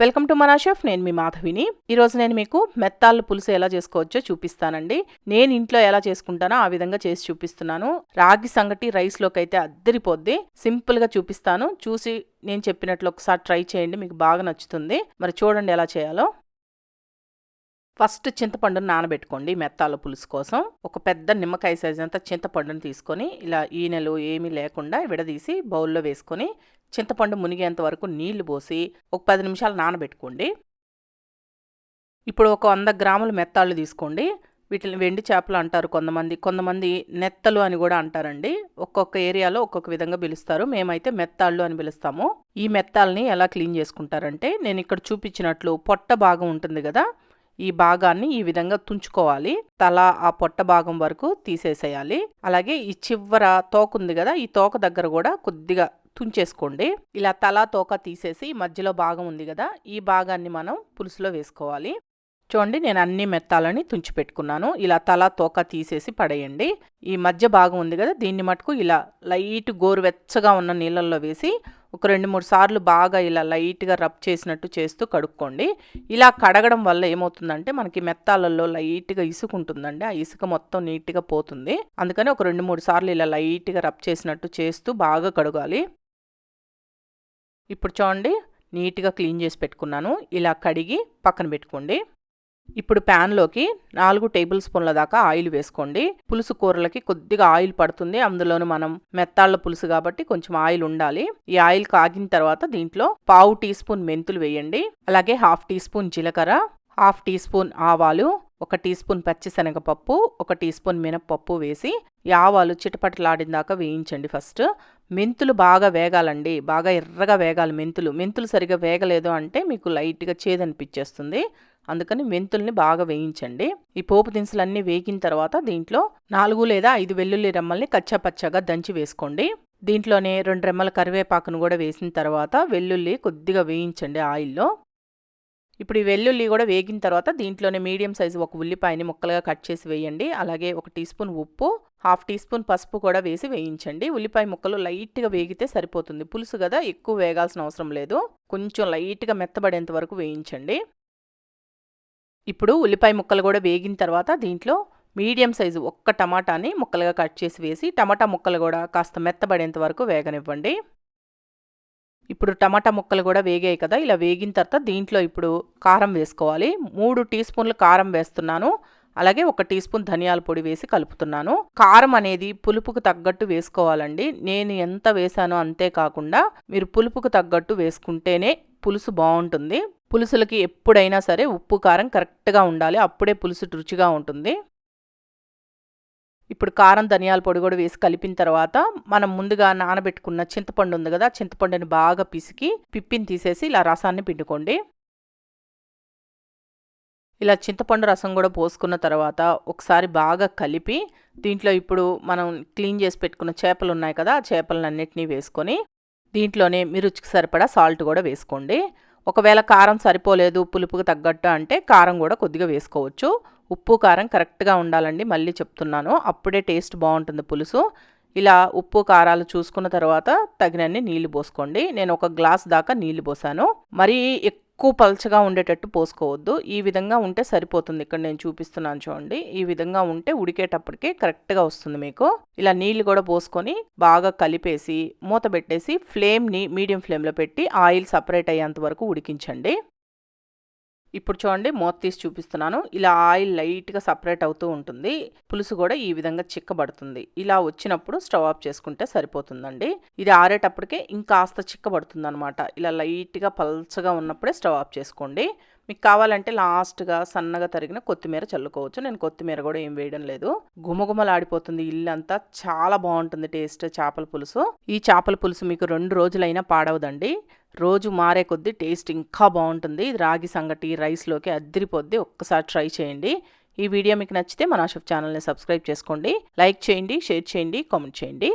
Welcome to మనా chef నేను మీ మాధవిని. ఈరోజు నేను మీకు మెత్తాళ్ళు పులుసు ఎలా చేసుకోవచ్చో చూపిస్తానండి. నేను ఇంట్లో ఎలా చేసుకుంటానో ఆ విధంగా చేసి చూపిస్తున్నాను. రాగి సంగటి రైస్లోకి అయితే అద్దరిపోద్ది. సింపుల్గా చూపిస్తాను. చూసి నేను చెప్పినట్లు ఒకసారి ట్రై చేయండి మీకు బాగా నచ్చుతుంది. మరి చూడండి ఎలా చేయాలో. ఫస్ట్ చింతపండును నానబెట్టుకోండి మెత్తాల పులుసు కోసం. ఒక పెద్ద నిమ్మకాయ సైజ్ అంతా చింతపండును తీసుకొని ఇలా ఈనెలు ఏమీ లేకుండా విడదీసి బౌల్లో వేసుకొని చింతపండు మునిగేంత వరకు నీళ్ళు పోసి ఒక పది నిమిషాలు నానబెట్టుకోండి. ఇప్పుడు ఒక వంద గ్రాముల మెత్తాళ్ళు తీసుకోండి. వీటిని వెండి చేపలు అంటారు కొంతమంది. కొంతమంది నెత్తలు అని కూడా అంటారండి. ఒక్కొక్క ఏరియాలో ఒక్కొక్క విధంగా పిలుస్తారు. మేమైతే మెత్తాళ్ళు అని పిలుస్తాము. ఈ మెత్తాలని ఎలా క్లీన్ చేసుకుంటారంటే నేను ఇక్కడ చూపించినట్లు పొట్ట భాగం ఉంటుంది కదా ఈ భాగాన్ని ఈ విధంగా తుంచుకోవాలి. తల ఆ పొట్ట భాగం వరకు తీసేసేయాలి. అలాగే ఈ చివర తోక ఉంది కదా ఈ తోక దగ్గర కూడా కొద్దిగా తుంచేసుకోండి. ఇలా తల తోక తీసేసి మధ్యలో భాగం ఉంది కదా ఈ భాగాన్ని మనం పులుసులో వేసుకోవాలి. చూడండి నేను అన్ని మెత్తాలని తుంచి పెట్టుకున్నాను. ఇలా తల తోక తీసేసి పడేయండి. ఈ మధ్య భాగం ఉంది కదా దీన్ని మటుకు ఇలా లైట్ గోరువెచ్చగా ఉన్న నీళ్ళల్లో వేసి ఒక రెండు మూడు సార్లు బాగా ఇలా లైట్గా రబ్ చేసినట్టు చేస్తూ కడుక్కోండి. ఇలా కడగడం వల్ల ఏమవుతుందంటే మనకి మెత్తాలలో లైట్గా ఇసుక ఉంటుందండి ఆ ఇసుక మొత్తం నీట్గా పోతుంది. అందుకని ఒక రెండు మూడు సార్లు ఇలా లైట్గా రబ్ చేసినట్టు చేస్తూ బాగా కడగాలి. ఇప్పుడు చూడండి నీట్గా క్లీన్ చేసి పెట్టుకున్నాను. ఇలా కడిగి పక్కన పెట్టుకోండి. ఇప్పుడు ప్యాన్లోకి నాలుగు టేబుల్ స్పూన్ల దాకా ఆయిల్ వేసుకోండి. పులుసు కూరలకి కొద్దిగా ఆయిల్ పడుతుంది. అందులోనూ మనం మెత్తాళ్ళ పులుసు కాబట్టి కొంచెం ఆయిల్ ఉండాలి. ఈ ఆయిల్ కాగిన తర్వాత దీంట్లో పావు టీ స్పూన్ మెంతులు వేయండి. అలాగే హాఫ్ టీ స్పూన్ జీలకర్ర హాఫ్ టీ స్పూన్ ఆవాలు ఒక టీ స్పూన్ పచ్చిశనగపప్పు ఒక టీ స్పూన్ మినప్పప్పు వేసి ఈ ఆవాలు చిటపటలాడిన దాకా వేయించండి ఫస్ట్. మెంతులు బాగా వేగాలండి. బాగా ఎర్రగా వేగాలి మెంతులు. మెంతులు సరిగా వేగలేదు అంటే మీకు లైట్గా చేదనిపించేస్తుంది అందుకని మెంతుల్ని బాగా వేయించండి. ఈ పోపు దినుసులన్నీ వేగిన తర్వాత దీంట్లో నాలుగు లేదా ఐదు వెల్లుల్లి రెమ్మల్ని కచ్చాపచ్చగా దంచి వేసుకోండి. దీంట్లోనే రెండు రెమ్మల కరివేపాకును కూడా వేసిన తర్వాత వెల్లుల్లి కొద్దిగా వేయించండి ఆయిల్లో. ఇప్పుడు ఈ వెల్లుల్లి కూడా వేగిన తర్వాత దీంట్లోనే మీడియం సైజు ఒక ఉల్లిపాయని ముక్కలుగా కట్ చేసి వేయండి. అలాగే ఒక టీ స్పూన్ ఉప్పు హాఫ్ టీ స్పూన్ పసుపు కూడా వేసి వేయించండి. ఉల్లిపాయ ముక్కలు లైట్గా వేగితే సరిపోతుంది. పులుసు కదా ఎక్కువ వేగాల్సిన అవసరం లేదు. కొంచెం లైట్గా మెత్తబడేంత వరకు వేయించండి. ఇప్పుడు ఉల్లిపాయ ముక్కలు కూడా వేగిన తర్వాత దీంట్లో మీడియం సైజు ఒక్క టమాటాని ముక్కలుగా కట్ చేసి వేసి టమాటా ముక్కలు కూడా కాస్త మెత్తబడేంత వరకు వేగనివ్వండి. ఇప్పుడు టమాటా ముక్కలు కూడా వేగాయి కదా ఇలా వేగిన తర్వాత దీంట్లో ఇప్పుడు కారం వేసుకోవాలి. మూడు టీ స్పూన్లు కారం వేస్తున్నాను. అలాగే ఒక టీ స్పూన్ ధనియాల పొడి వేసి కలుపుతున్నాను. కారం అనేది పులుపుకు తగ్గట్టు వేసుకోవాలండి. నేను ఎంత వేసానో అంతే కాకుండా మీరు పులుపుకు తగ్గట్టు వేసుకుంటేనే పులుసు బాగుంటుంది. పులుసులకి ఎప్పుడైనా సరే ఉప్పు కారం కరెక్ట్గా ఉండాలి. అప్పుడే పులుసు రుచిగా ఉంటుంది. ఇప్పుడు కారం ధనియాల పొడి కూడా వేసి కలిపిన తర్వాత మనం ముందుగా నానబెట్టుకున్న చింతపండు ఉంది కదా చింతపండుని బాగా పిసికి పిప్పిని తీసేసి ఇలా రసాన్ని పిండుకోండి. ఇలా చింతపండు రసం కూడా పోసుకున్న తర్వాత ఒకసారి బాగా కలిపి దీంట్లో ఇప్పుడు మనం క్లీన్ చేసి పెట్టుకున్న చేపలు ఉన్నాయి కదా ఆ చేపలన్నింటినీ వేసుకొని దీంట్లోనే మీ రుచికి సరిపడా సాల్ట్ కూడా వేసుకోండి. ఒకవేళ కారం సరిపోలేదు పులుపుకు తగ్గట్టు అంటే కారం కూడా కొద్దిగా వేసుకోవచ్చు. ఉప్పు కారం కరెక్ట్గా ఉండాలండి మళ్ళీ చెప్తున్నాను. అప్పుడే టేస్ట్ బాగుంటుంది పులుసు. ఇలా ఉప్పు కారాలు చూసుకున్న తర్వాత తగినన్ని నీళ్ళు పోసుకోండి. నేను ఒక గ్లాస్ దాకా నీళ్ళు పోసాను. మరీ ఎక్కువ పల్చగా ఉండేటట్టు పోసుకోవద్దు. ఈ విధంగా ఉంటే సరిపోతుంది. ఇక్కడ నేను చూపిస్తున్నాను చూడండి. ఈ విధంగా ఉంటే ఉడికేటప్పటికే కరెక్ట్గా వస్తుంది మీకు. ఇలా నీళ్ళు కూడా పోసుకొని బాగా కలిపేసి మూత పెట్టేసి ఫ్లేమ్ని మీడియం ఫ్లేమ్లో పెట్టి ఆయిల్ సపరేట్ అయ్యేంత వరకు ఉడికించండి. ఇప్పుడు చూడండి మూత తీసి చూపిస్తున్నాను. ఇలా ఆయిల్ లైట్గా సపరేట్ అవుతూ ఉంటుంది. పులుసు కూడా ఈ విధంగా చిక్కబడుతుంది. ఇలా వచ్చినప్పుడు స్టవ్ ఆఫ్ చేసుకుంటే సరిపోతుందండి. ఇది ఆరేటప్పటికే ఇంకాస్త చిక్కబడుతుంది అనమాట ఇలా లైట్గా పల్చగా ఉన్నప్పుడే స్టవ్ ఆఫ్ చేసుకోండి. మీకు కావాలంటే లాస్ట్గా సన్నగా తరిగిన కొత్తిమీర చల్లుకోవచ్చు. నేను కొత్తిమీర కూడా ఏం వేయడం లేదు. గుమగుమలాడిపోతుంది ఇల్లు అంతా చాలా బాగుంటుంది టేస్ట్ చేపల పులుసు. ఈ చేపల పులుసు మీకు రెండు రోజులైనా పాడవదండి. రోజు మారే కొద్దీ టేస్ట్ ఇంకా బాగుంటుంది. రాగి సంగటి రైస్లోకి అద్దరిపోద్ది. ఒక్కసారి ట్రై చేయండి. ఈ వీడియో మీకు నచ్చితే మన షెఫ్ ఛానల్ని సబ్స్క్రైబ్ చేసుకోండి. లైక్ చేయండి షేర్ చేయండి కామెంట్ చేయండి.